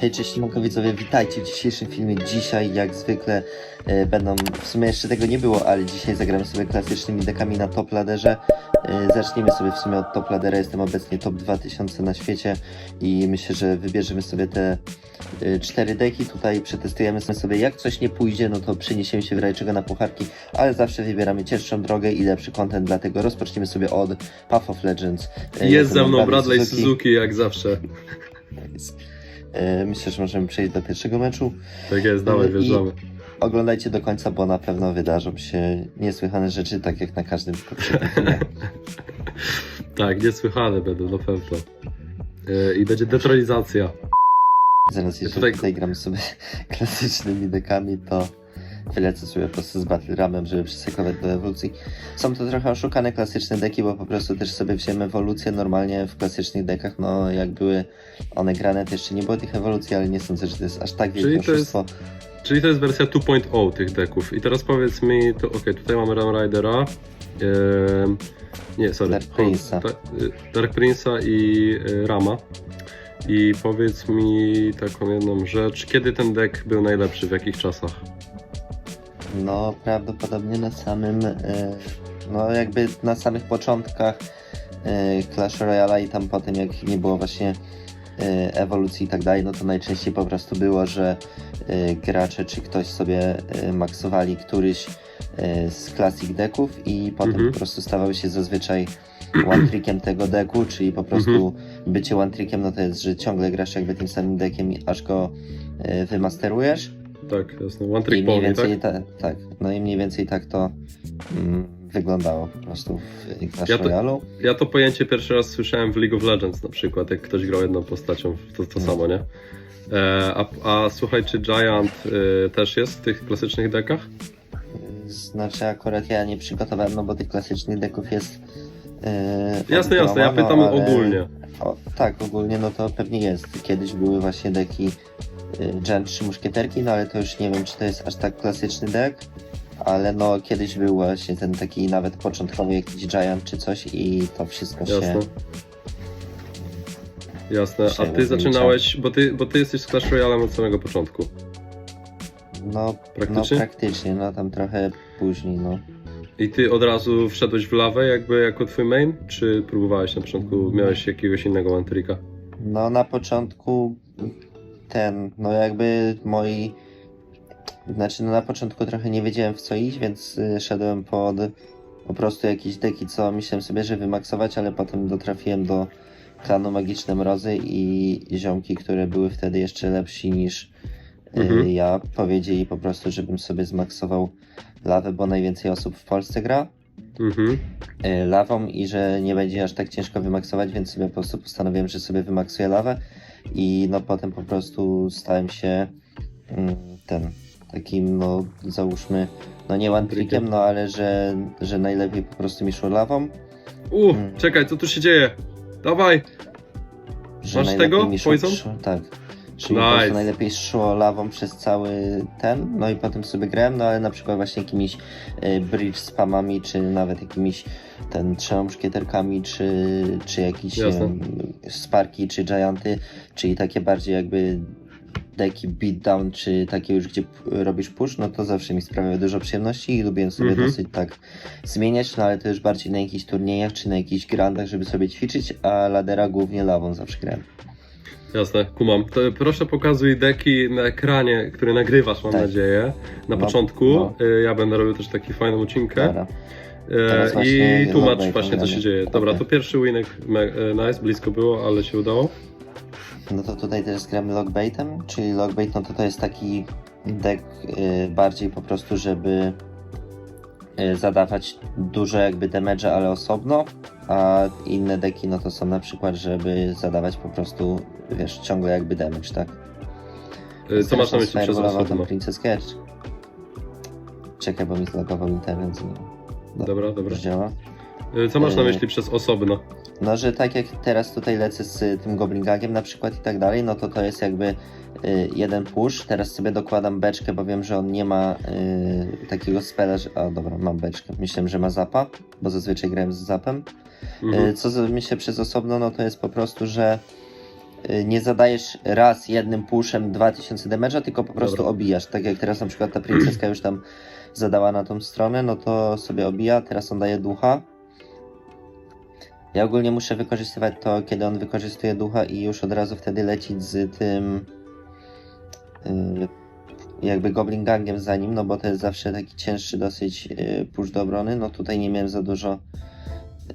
Hej, cześć, widzowie, witajcie w dzisiejszym filmie. Dzisiaj, jak zwykle, e, będą, w sumie jeszcze tego nie było, ale dzisiaj zagramy sobie klasycznymi dekami na top laderze. E, zaczniemy sobie w sumie od top ladera, jestem obecnie top 2000 na świecie i myślę, że wybierzemy sobie te e, cztery deki. Tutaj przetestujemy sobie, jak coś nie pójdzie, no to przeniesiemy się w razie czego na pucharki, ale zawsze wybieramy cięższą drogę i lepszy content, dlatego rozpoczniemy sobie od Path of Legends. E, Jest ze mną Bradley Suzuki jak zawsze. E, Myślę, że możemy przejść do pierwszego meczu. Tak jest, dawaj, I- wjeżdżamy. Oglądajcie do końca, bo na pewno wydarzą się niesłychane rzeczy, tak jak na każdym. Tak, niesłychane będą na pewno. E, I będzie detronizacja. Zaraz, jeżeli tutaj- tutaj... gramy sobie klasycznymi dekami, to wylecę sobie po prostu z Battle Ramem, żeby przysekować do ewolucji. Są to trochę oszukane klasyczne deki, bo po prostu też sobie wziąłem ewolucję normalnie w klasycznych dekach, no jak były one grane, to jeszcze nie było tych ewolucji, ale nie sądzę, że to jest aż tak Czyli wielkie jest- oszustwo. Czyli to jest wersja 2.0 tych deków. I teraz powiedz mi, to ok, tutaj mamy Ram Ridera. nie, sorry. Dark Prince'a. Y, Dark Prince'a i y, Rama. I powiedz mi taką jedną rzecz. Kiedy ten deck był najlepszy, w jakich czasach? No, prawdopodobnie na samym, e, no jakby na samych początkach e, Clash Royale i tam potem jak nie było właśnie e, ewolucji i tak dalej, no to najczęściej po prostu było, że gracze czy ktoś sobie maksowali któryś z classic decków i potem Mhm. po prostu stawał się zazwyczaj one trickiem tego deku, czyli po prostu bycie one trickiem, no to jest, że ciągle grasz jakby tym samym deckiem, aż go wymasterujesz. Tak, jasne. One I Trick mniej Pony, tak? więcej ta, tak, no i mniej więcej tak to mm, wyglądało po prostu w Clash Ja to-. Ja to pojęcie pierwszy raz słyszałem w League of Legends na przykład, jak ktoś grał jedną postacią, to, to No. samo, nie? E, a, a słuchaj, czy Giant y, też jest w tych klasycznych dekach? Znaczy akurat ja nie przygotowałem, no bo tych klasycznych deków jest e, Jasne, jasne, ja odgromano, pytam ale- ogólnie. O, tak, ogólnie no to pewnie jest. Kiedyś były właśnie deki Gen 3 muszkieterki, no ale to już nie wiem, czy to jest aż tak klasyczny dek. Ale no kiedyś był właśnie ten taki nawet początkowy jakiś Giant czy coś i to wszystko się... Jasne. Jasne, a ty zaczynałeś, bo ty, bo ty jesteś z Clash Royale od samego początku. No, Praktycznie? no praktycznie, no tam trochę później, no. I ty od razu wszedłeś w lawę jakby jako twój main? Czy próbowałeś na początku, miałeś jakiegoś innego one tricka? No na początku ten, no jakby moi, znaczy no na początku trochę nie wiedziałem w co iść, więc y, szedłem pod po prostu jakieś deki, co myślałem sobie, że wymaksować, ale potem dotrafiłem do klanu Magiczne Mrozy i ziomki, które były wtedy jeszcze lepsi niż y, Mhm. ja, powiedzieli po prostu, żebym sobie zmaksował lawę, bo najwięcej osób w Polsce gra Mhm. y, lawą i że nie będzie aż tak ciężko wymaksować, więc sobie po prostu postanowiłem, że sobie wymaksuję lawę i no potem po prostu stałem się mm, ten takim no załóżmy no nie one trickiem, no ale że, że najlepiej po prostu mi szło lawą, U, Mm. czekaj, co tu się dzieje? Dawaj! Masz tego? Poison? szło tak. Czyli po Nice. prostu najlepiej szło lawą przez cały ten, no i potem sobie grałem, no ale na przykład właśnie jakimiś y, bridge spamami, czy nawet jakimiś ten trzema muszkieterkami, czy, czy jakieś Jasne. sparki, czy gianty, czyli takie bardziej jakby deki beatdown, czy takie już gdzie robisz push, no to zawsze mi sprawia dużo przyjemności i lubię sobie Mhm. dosyć tak zmieniać, no ale to już bardziej na jakichś turniejach, czy na jakichś grandach, żeby sobie ćwiczyć, a ladera głównie lawą zawsze grałem. Jasne, kumam. To proszę pokazuj deki na ekranie, który nagrywasz, mam Tak. nadzieję, na No, początku. no. Y, Ja będę robił też taki fajną odcinkę. Dobra. Teraz właśnie I tłumacz właśnie, co się dzieje. Dobra, Okej. to pierwszy winek, me- e, nice, blisko było, ale się udało. No to tutaj teraz gramy logbaitem, czyli logbait no to to jest taki deck y, bardziej po prostu, żeby y, zadawać dużo jakby damage'a, ale osobno, a inne deki no to są na przykład, żeby zadawać po prostu, wiesz, ciągle jakby damage, tak? E, Co masz na myśli przez osobno? Princess Catch. Czekaj, bo mi zlogował internet. No, Dobra, dobra. działa. E, Co masz na myśli przez osobno? No, że tak jak teraz tutaj lecę z tym Goblin Gagiem na przykład i tak dalej, no to to jest jakby y, jeden push. Teraz sobie dokładam beczkę, bo wiem, że on nie ma y, takiego spela, że... A dobra, mam beczkę. Myślałem, że ma zapa, bo zazwyczaj grałem z zapem. Mhm. Y, co myślę przez osobno, no to jest po prostu, że y, nie zadajesz raz jednym pushem 2000 damage'a, tylko po prostu Dobra. obijasz. Tak jak teraz na przykład ta princeska już tam zadała na tą stronę, no to sobie obija, teraz on daje ducha. Ja ogólnie muszę wykorzystywać to, kiedy on wykorzystuje ducha i już od razu wtedy lecić z tym y, jakby Goblin Gangiem za nim, no bo to jest zawsze taki cięższy dosyć y, push do obrony. No tutaj nie miałem za dużo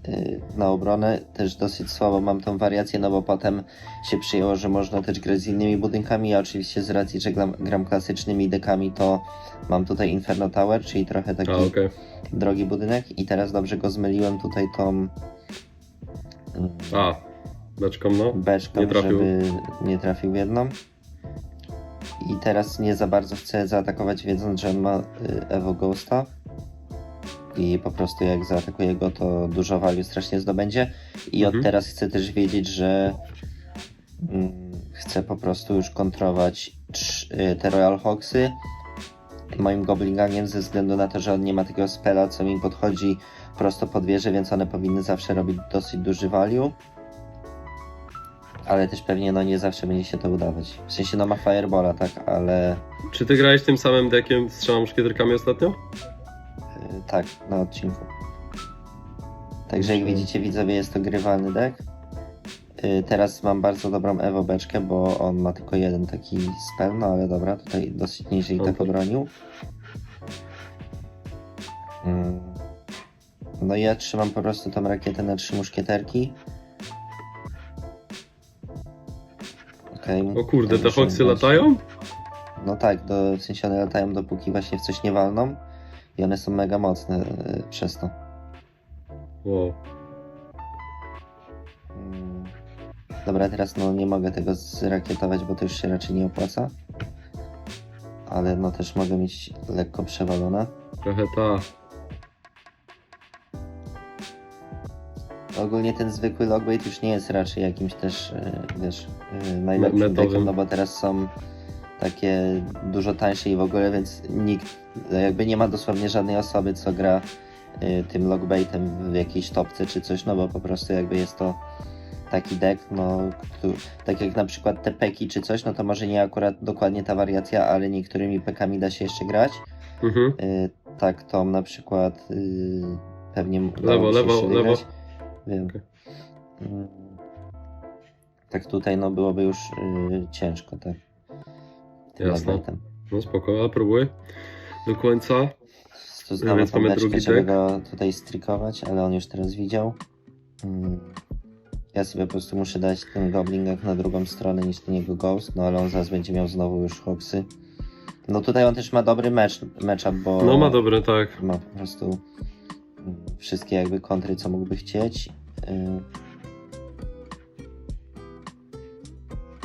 y, na obronę, też dosyć słabo mam tą wariację, no bo potem się przyjęło, że można też grać z innymi budynkami. Ja oczywiście z racji, że gram, gram klasycznymi dekami, to mam tutaj Inferno Tower, czyli trochę taki A, okej. drogi budynek i teraz dobrze go zmyliłem tutaj tą A, beczką no. beczką, nie trafił. żeby nie trafił jedną. I teraz nie za bardzo chcę zaatakować, wiedząc, że on ma y, Evo Ghosta. I po prostu jak zaatakuję go, to dużo value strasznie zdobędzie. I Mhm. od teraz chcę też wiedzieć, że mm, chcę po prostu już kontrować y, te Royal Hawksy moim Goblin Gangiem ze względu na to, że on nie ma takiego spela, co mi podchodzi prosto pod wieżę, więc one powinny zawsze robić dosyć duży value. Ale też pewnie no nie zawsze będzie się to udawać. W sensie no ma Firebola, tak, ale Czy ty grałeś tym samym dekiem strzelam muszkieterkami ostatnio? y, tak, na odcinku. Także jak widzicie widzowie jest to grywalny deck. Y, Teraz mam bardzo dobrą Evo beczkę, bo on ma tylko jeden taki spell, no ale dobra, tutaj dosyć nieźle i tak Okej. obronił. Mm. No i ja trzymam po prostu tą rakietę na trzy muszkieterki. Okej. O kurde, te dać. latają? No tak, do, w sensie one latają dopóki właśnie w coś nie walną i one są mega mocne y, przez to. Wow. Mm. Dobra, teraz no nie mogę tego zrakietować, bo to już się raczej nie opłaca. Ale no też mogę mieć lekko przewalone. Trochę ta. Ogólnie ten zwykły logbait już nie jest raczej jakimś też, y, wiesz, y, najlepszym metowym. deckiem, no bo teraz są takie dużo tańsze i w ogóle, więc nikt, jakby nie ma dosłownie żadnej osoby, co gra y, tym logbaitem w jakiejś topce czy coś, no bo po prostu jakby jest to taki deck, no, któ- tak jak na przykład te peki czy coś, no to może nie akurat dokładnie ta wariacja, ale niektórymi pekami da się jeszcze grać. Mhm. Tak, tą na przykład y, pewnie Lewo, lewo, lewo. wygrać. Wiem. Okej. Mm. Tak tutaj no byłoby już y, ciężko, tak. Tym Jasne. No spoko, a próbuj. Do końca. Tu znowu więc mamy drugi żeby deck. go tutaj strikować, ale on już teraz widział. Mm. Ja sobie po prostu muszę dać ten goblingak na drugą stronę niż ten jego ghost, no ale on zaraz będzie miał znowu już hoksy. No tutaj on też ma dobry mecz, matchup, bo No ma dobre, tak. ma po prostu mm, wszystkie jakby kontry, co mógłby chcieć.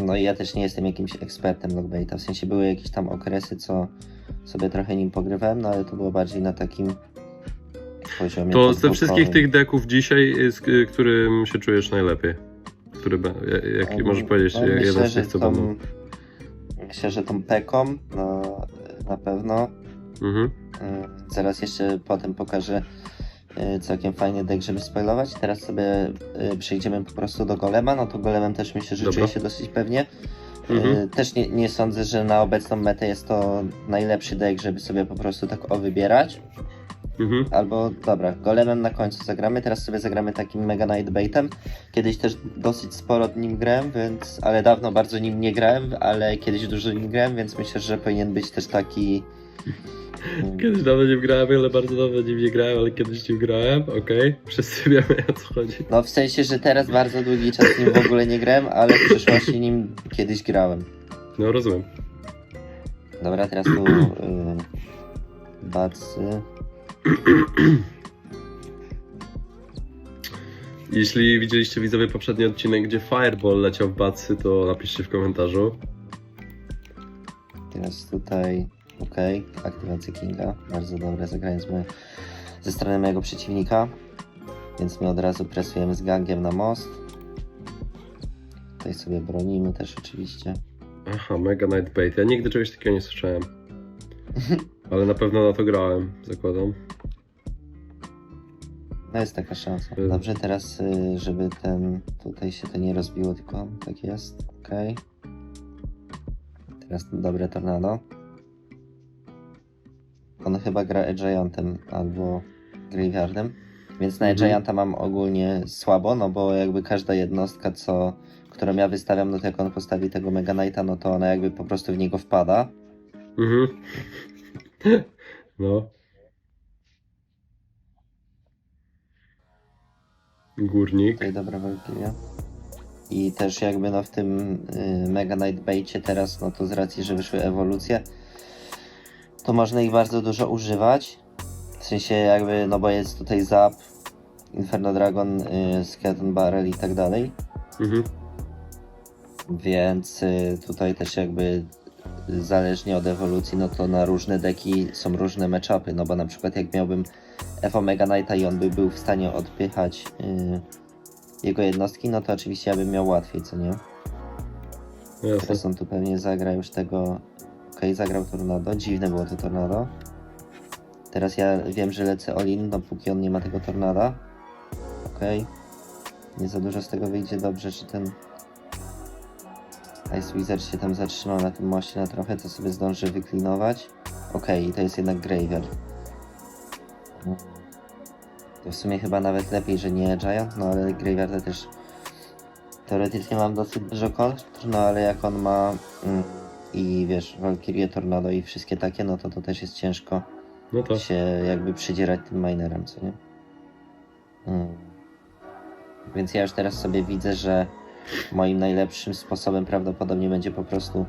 No i ja też nie jestem jakimś ekspertem logbaita, w sensie były jakieś tam okresy, co sobie trochę nim pogrywałem, no ale to było bardziej na takim poziomie To ze wszystkich tych deków dzisiaj, y, z y, którym się czujesz najlepiej? Który, be- ja- jaki Um, możesz powiedzieć, no, jeden myślę, z tych, co tą, będą? Myślę, że tą peką no, na pewno. Mhm. Zaraz jeszcze potem pokażę całkiem fajny deck, żeby spoilować. Teraz sobie y, przejdziemy po prostu do golema. No to golemem też myślę, że Dobra. czuję się dosyć pewnie. Y, Mhm. Też nie, nie sądzę, że na obecną metę jest to najlepszy deck, żeby sobie po prostu tak o wybierać. Mhm. Albo dobra, golemem na końcu zagramy. Teraz sobie zagramy takim Mega Knight Baitem. Kiedyś też dosyć sporo nim grałem, więc. Ale dawno bardzo nim nie grałem, ale kiedyś dużo nim grałem, więc myślę, że powinien być też taki. Kiedyś dawno nie grałem, ale bardzo dawno nim nie grałem, ale kiedyś nim grałem, okej. Wszyscy wiemy o co chodzi. No w sensie, że teraz bardzo długi czas nim w ogóle nie grałem, ale w przeszłości nim kiedyś grałem. No rozumiem. Dobra, teraz tu yy, bacy. Jeśli widzieliście widzowie poprzedni odcinek, gdzie Fireball leciał w bacy, to napiszcie w komentarzu. Teraz tutaj. Okej, aktywacja Kinga. Bardzo dobre zagranie z ze strony mojego przeciwnika. Więc my od razu presujemy z gangiem na most. Tutaj sobie bronimy też oczywiście. Aha, Mega Night Bait. Ja nigdy czegoś takiego nie słyszałem. Ale na pewno na to grałem, zakładam. No jest taka szansa. Y. Dobrze, teraz y, żeby ten tutaj się to nie rozbiło, tylko tak jest. Okej. Teraz dobre tornado. On chyba gra Giantem albo Graveyardem. Więc na Mhm. Gianta mam ogólnie słabo, no bo jakby każda jednostka, co, którą ja wystawiam, no to jak on postawi tego Mega Knighta, no to ona jakby po prostu w niego wpada. Mhm. No. Górnik. Tutaj dobra Valkyria. I też jakby no w tym y, Mega Knight Baitie teraz, no to z racji, że wyszły ewolucje, to można ich bardzo dużo używać. W sensie jakby, no bo jest tutaj Zap, Inferno Dragon, y, Skeleton Barrel i tak dalej. Mhm. Więc y, tutaj też jakby y, zależnie od ewolucji, no to na różne deki są różne matchupy, no bo na przykład jak miałbym Evo Mega Knighta i on by był w stanie odpychać y, jego jednostki, no to oczywiście ja bym miał łatwiej, co nie? Jasne. Teraz on tu pewnie zagra już tego... Okej, zagrał Tornado, dziwne było to Tornado. Teraz ja wiem, że lecę Olin, dopóki on nie ma tego Tornada. Okej. Nie za dużo z tego wyjdzie dobrze, czy ten... Ice Wizard się tam zatrzymał na tym moście na trochę, to sobie zdąży wyklinować. Okej, i to jest jednak Graveyard. No. To w sumie chyba nawet lepiej, że nie Giant, no ale Graveyarda też teoretycznie mam dosyć dużo kont, no ale jak on ma mm, i wiesz, Valkyrie, Tornado i wszystkie takie, no to to też jest ciężko No tak. się jakby przydzierać tym minerem, co nie? Mm. Więc ja już teraz sobie widzę, że moim najlepszym sposobem prawdopodobnie będzie po prostu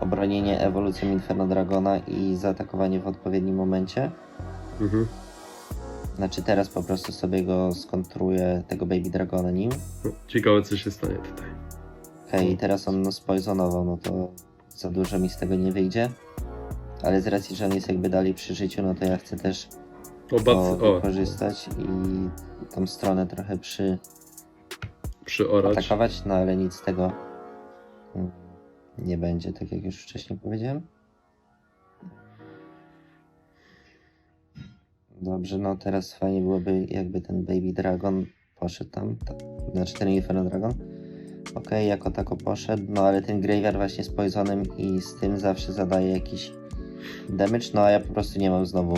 obronienie ewolucją Inferno Dragona i zaatakowanie w odpowiednim momencie. Mhm. Znaczy teraz po prostu sobie go skontruję, tego Baby Dragona nim. Ciekawe co się stanie tutaj. Okej, i teraz on no, spoizonował, no to za dużo mi z tego nie wyjdzie. Ale z racji, że on jest jakby dalej przy życiu, no to ja chcę też O, to wykorzystać i tą stronę trochę przy przyorać. atakować, no ale nic z tego nie będzie, tak jak już wcześniej powiedziałem. Dobrze, no teraz fajnie byłoby jakby ten Baby Dragon poszedł tam, ta, znaczy ten Inferno Dragon. Okej, jako tako poszedł, no ale ten Graveyard właśnie z Poisonem i z tym zawsze zadaje jakiś damage, no a ja po prostu nie mam znowu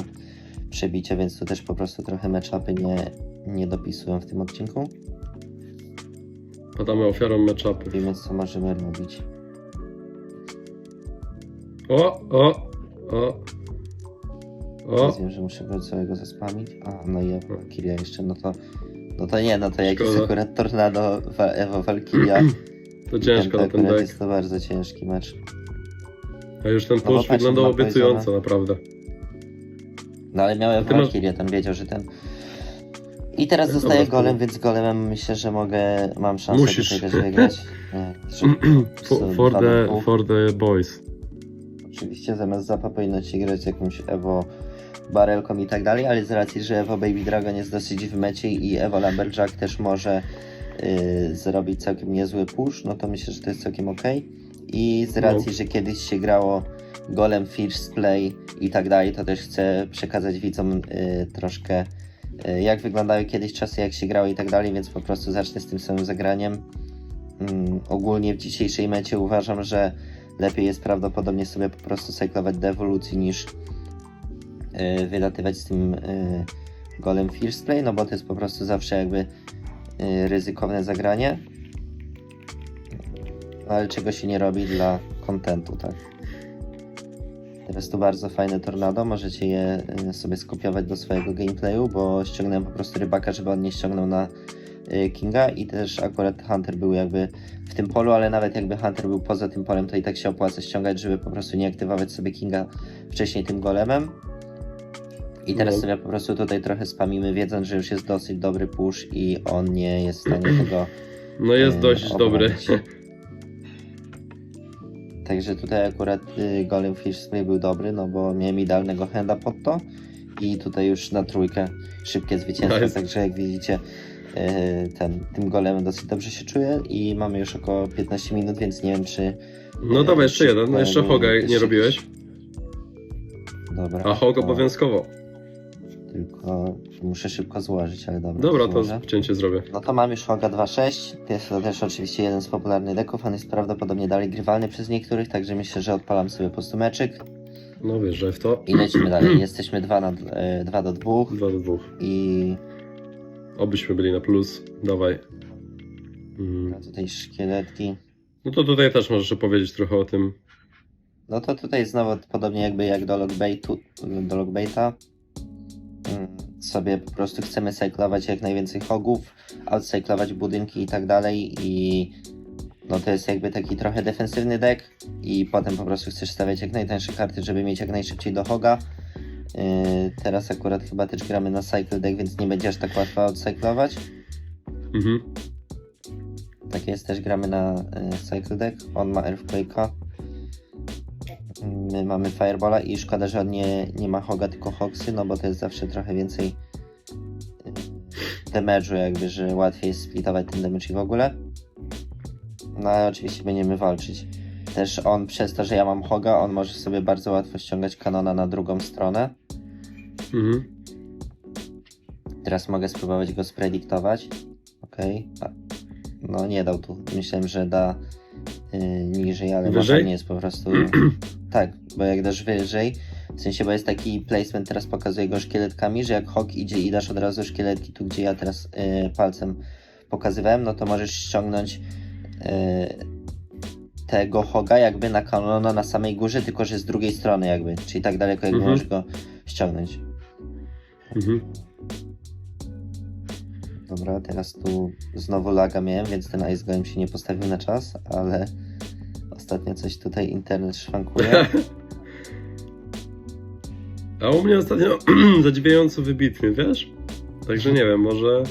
przebicia, więc tu też po prostu trochę matchupy nie, nie dopisują w tym odcinku. Padamy ofiarą matchupy. Wiemy co możemy robić. O, o, o. O, wiem, że muszę go całego zaspamić. A, no i Evo Valkyria jeszcze, no to... No to nie, no to jak jest Szkoda. akurat Tornado Wa- Evo Valkyria, to ciężko to na ten akurat deck. jest to bardzo ciężki mecz. A już ten No push patrz, wyglądał ma obiecująco, naprawdę. No ale miał Evo ty masz- ten wiedział, że ten... I teraz Dobra, spoko. golem, więc golemem myślę, że mogę, mam szansę Musisz. tutaj też wygrać. Nie, For, dwa the, for the boys. Oczywiście zamiast Zapa powinno się grać jakąś Evo barelką i tak dalej, ale z racji, że Evo Baby Dragon jest dosyć w mecie i Evo Lumberjack też może y, zrobić całkiem niezły push, no to myślę, że to jest całkiem ok. I z racji, No. że kiedyś się grało Golem First Play i tak dalej, to też chcę przekazać widzom y, troszkę y, jak wyglądały kiedyś czasy, jak się grało i tak dalej, więc po prostu zacznę z tym samym zagraniem. Mm, ogólnie w dzisiejszej mecie uważam, że lepiej jest prawdopodobnie sobie po prostu cyklować do ewolucji niż wylatywać z tym yy, golem first play, no bo to jest po prostu zawsze jakby yy, ryzykowne zagranie. Ale czego się nie robi dla kontentu, tak? Teraz tu bardzo fajne tornado, możecie je sobie skopiować do swojego gameplayu, bo ściągnąłem po prostu rybaka, żeby on nie ściągnął na Kinga i też akurat Hunter był jakby w tym polu, ale nawet jakby Hunter był poza tym polem, to i tak się opłaca ściągać, żeby po prostu nie aktywować sobie Kinga wcześniej tym golemem. I teraz No. sobie po prostu tutaj trochę spamimy, wiedząc, że już jest dosyć dobry push i on nie jest w stanie tego No jest Yy, dość dobry. Także tutaj akurat y, golem Fish Spray był dobry, no bo miałem idealnego handa pod to i tutaj już na trójkę szybkie zwycięstwo, Nice. także jak widzicie y, ten, tym golemem dosyć dobrze się czuję i mamy już około 15 minut, więc nie wiem czy... No y, dawaj, jeszcze jeden. No jeszcze Hoga nie robiłeś. Dobra. A Hog to obowiązkowo. Tylko muszę szybko złożyć, ale dobra. Dobra, to złożę. cięcie zrobię. No to mam już Hoga 2.6. Jest to też oczywiście jeden z popularnych deków. On jest prawdopodobnie dalej grywalny przez niektórych, także myślę, że odpalam sobie po prostu meczyk No wjeżdżaj w to. i lecimy dalej. Jesteśmy 2 na 2 do 2 Dwa do dwóch. i Obyśmy byli na plus. Dawaj. Mm. tutaj szkieletki. No to tutaj też możesz powiedzieć trochę o tym. No to tutaj znowu podobnie jakby jak do logbaitu, do logbaita. Sobie po prostu chcemy cyklować jak najwięcej hogów, outcyklować budynki i tak dalej i no to jest jakby taki trochę defensywny deck i potem po prostu chcesz stawiać jak najtańsze karty, żeby mieć jak najszybciej do hoga. Yy, teraz akurat chyba też gramy na cycle deck, więc nie będzie aż tak łatwo outcyklować. Mhm. Tak jest, też gramy na y, Cycle Deck. On ma Earthquake'a. My mamy Fireballa i szkoda, że on nie, nie ma Hoga, tylko Hoxy, no bo to jest zawsze trochę więcej y, damage'u jakby, że łatwiej jest splitować ten damage i w ogóle. No ale oczywiście będziemy walczyć. Też on przez to, że ja mam Hoga, on może sobie bardzo łatwo ściągać kanona na drugą stronę. Mhm. Teraz mogę spróbować go sprediktować. Okej. A- No nie dał tu. Myślałem, że da y, niżej, ale Wyżej? może nie jest po prostu. tak, bo jak dasz wyżej, w sensie, bo jest taki placement, teraz pokazuję go szkieletkami, że jak hok idzie i dasz od razu szkieletki tu, gdzie ja teraz y, palcem pokazywałem, no to możesz ściągnąć y, tego hoga jakby na kanona na samej górze, tylko że z drugiej strony jakby, czyli tak daleko jakby Mhm. możesz go ściągnąć. Mhm. Dobra, teraz tu znowu laga miałem, więc ten Ice Golem się nie postawił na czas, ale ostatnio coś tutaj internet szwankuje. A u mnie ostatnio zadziwiająco wybitny, wiesz? Także nie wiem, może.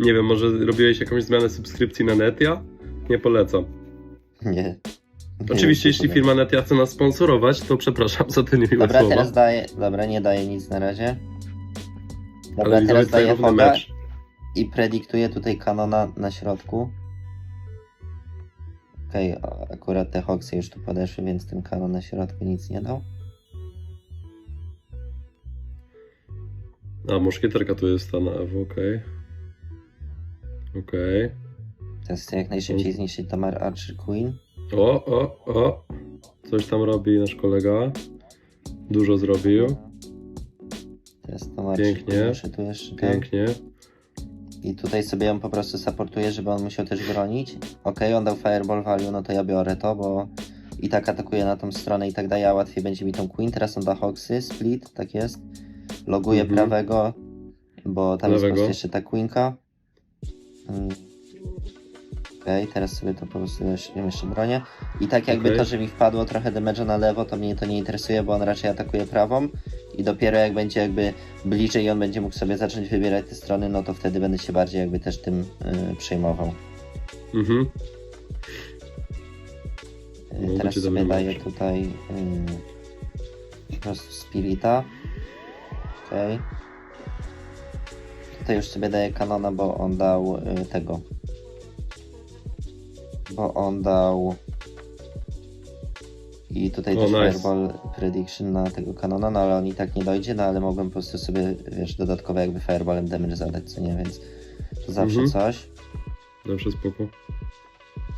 Nie wiem, może robiłeś jakąś zmianę subskrypcji na Netia? Nie polecam. Nie. nie Oczywiście, jeśli firma Netia chce nas sponsorować, to przepraszam za te niemiłe Dobra, słowa. teraz daję. Dobra, nie daję nic na razie. Dobra, Ale teraz daję Hoga mecz. i predyktuję tutaj kanona na środku. Okej, a- akurat te hoksy już tu podeszły, więc ten kanon na środku nic nie dał. A, muszkieterka tu jest ta na Ewo, okej. Okej. Teraz chcę jak najszybciej zniszczyć Tamar Archer Queen. O, o, o. Coś tam robi nasz kolega. Dużo zrobił. Teraz Tamar Pięknie. Queen, tu jeszcze. Pięknie. I tutaj sobie ją po prostu supportuję, żeby on musiał też bronić. Okej, on dał Fireball Value, no to ja biorę to, bo i tak atakuje na tą stronę i tak dalej, a łatwiej będzie mi tą Queen. Teraz on da Hoxy, Split, tak jest. Loguję Mhm. prawego, bo tam jest po Lewego. prostu jeszcze ta Queenka. Mm. Okej, teraz sobie to po prostu jeszcze, jeszcze bronię. I tak jakby Okej. to, że mi wpadło trochę damage'a na lewo, to mnie to nie interesuje, bo on raczej atakuje prawą. I dopiero jak będzie jakby bliżej i on będzie mógł sobie zacząć wybierać te strony, no to wtedy będę się bardziej jakby też tym y, przejmował. Mhm. Y, No, teraz sobie dobry daję tutaj y, po prostu Spirita. Okej. Tutaj już sobie daję kanona, bo on dał y, tego. Bo on dał. I tutaj O, też nice. Fireball Prediction na tego kanona, no ale on i tak nie dojdzie, no ale mogłem po prostu sobie, wiesz, dodatkowo jakby Fireballem damage zadać, co nie, więc to zawsze Mhm. coś. Dobrze, spoko.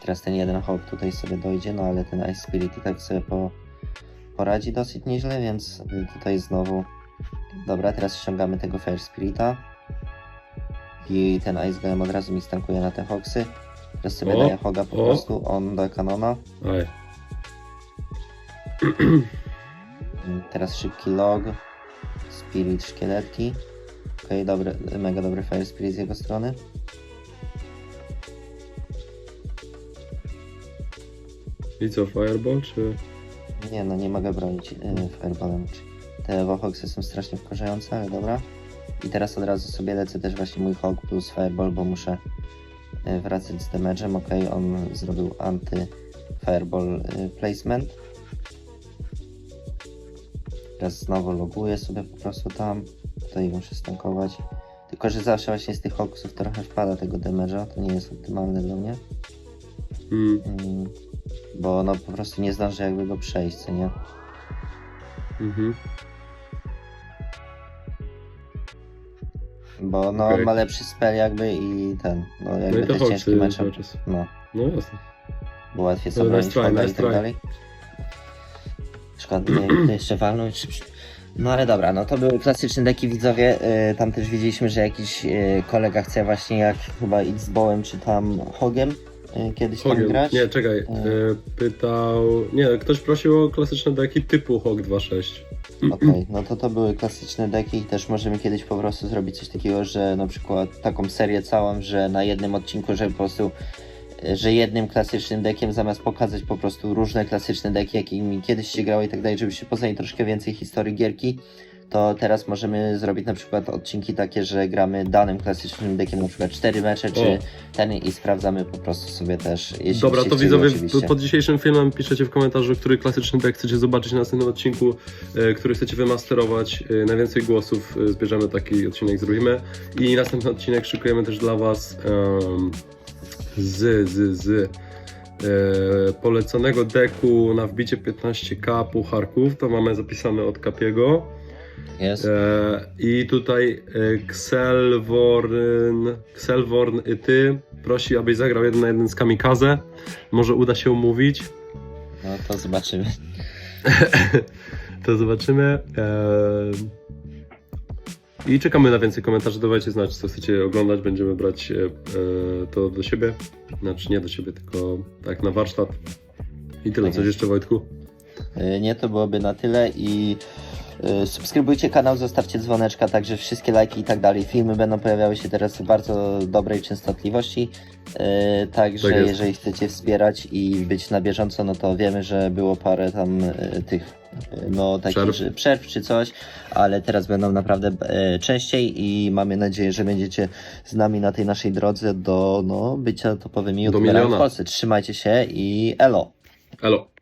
Teraz ten jeden hawk tutaj sobie dojdzie, no ale ten Ice Spirit i tak sobie po, poradzi dosyć nieźle, więc tutaj znowu. Dobra, teraz ściągamy tego Fire Spirita. I ten Ice Golem od razu mi stankuje na te hoksy. Teraz sobie O, daję hoga po o. prostu, on da kanona. Y, Teraz szybki log. Spirit, szkieletki. Okej, dobry, mega dobry Fire Spirit z jego strony. I co, Fireball, czy... Nie no, nie mogę bronić yy, Fireballem. Te Wohoxy są strasznie wkurzające, ale dobra. I teraz od razu sobie lecę też właśnie mój Hawk plus Fireball, bo muszę wracać z damage'em. Ok, on zrobił anty-Fireball yy, placement. Teraz znowu loguję sobie po prostu tam. Tutaj muszę stankować. Tylko, że zawsze właśnie z tych Hawksów trochę wpada tego damage'a. To nie jest optymalne dla mnie. Mm. Mm, bo no po prostu nie zdążę jakby go przejść, co nie? Mhm. Bo no, Okej. on ma lepszy spell jakby i ten, no No jakby i to też ciężki Foxy mecz, cały czas. no, No jasne. bo łatwiej No, sobie bronić nice try, Hoga i nice tak try. dalej. Szkoda, nie, jeszcze walnąć. No ale dobra, no to były klasyczne deki widzowie. y, Tam też widzieliśmy, że jakiś y, kolega chce właśnie jak chyba X-Bowem czy tam Hogiem y, kiedyś tam Hogiem. grać. Nie, czekaj. E, pytał. Nie, ktoś prosił o klasyczne deki typu Hog 2.6. Okej, no to to były klasyczne deki i też możemy kiedyś po prostu zrobić coś takiego, że na przykład taką serię całą, że na jednym odcinku, że po prostu e, że jednym klasycznym dekiem zamiast pokazać po prostu różne klasyczne deki, jakimi kiedyś się grało i tak dalej, żebyście poznali troszkę więcej historii gierki, to teraz możemy zrobić na przykład odcinki takie, że gramy danym klasycznym dekiem na przykład cztery mecze, czy O. ten i sprawdzamy po prostu sobie też, jeśli Dobra, byście to chcieli widzowie oczywiście. pod dzisiejszym filmem piszecie w komentarzu, który klasyczny deck chcecie zobaczyć na następnym odcinku, e, który chcecie wymasterować. E, najwięcej głosów e, zbierzemy, taki odcinek zrobimy. I następny odcinek szykujemy też dla Was em, z, z, z e, poleconego deku na wbicie 15k pucharków. To mamy zapisane od Kapiego. Jest. E, I tutaj e, Xelvorn, Xelvorn i ty prosi, abyś zagrał jeden na jeden z Kamikaze. Może uda się umówić. No to zobaczymy. To zobaczymy. E, I czekamy na więcej komentarzy. Dawajcie znać, co chcecie oglądać. Będziemy brać to do siebie. Znaczy nie do siebie, tylko tak na warsztat. I tyle. Tak Coś jeszcze, Wojtku? Y, Nie, to byłoby na tyle i y, subskrybujcie kanał, zostawcie dzwoneczka, także wszystkie lajki i tak dalej. Filmy będą pojawiały się teraz w bardzo dobrej częstotliwości, y, także Tak jeżeli chcecie wspierać i być na bieżąco, no to wiemy, że było parę tam y, tych y, no takich Przerw. przerw czy coś, ale teraz będą naprawdę y, częściej i mamy nadzieję, że będziecie z nami na tej naszej drodze do no, bycia topowymi youtuberami w. Polsce. Trzymajcie się i elo! Elo.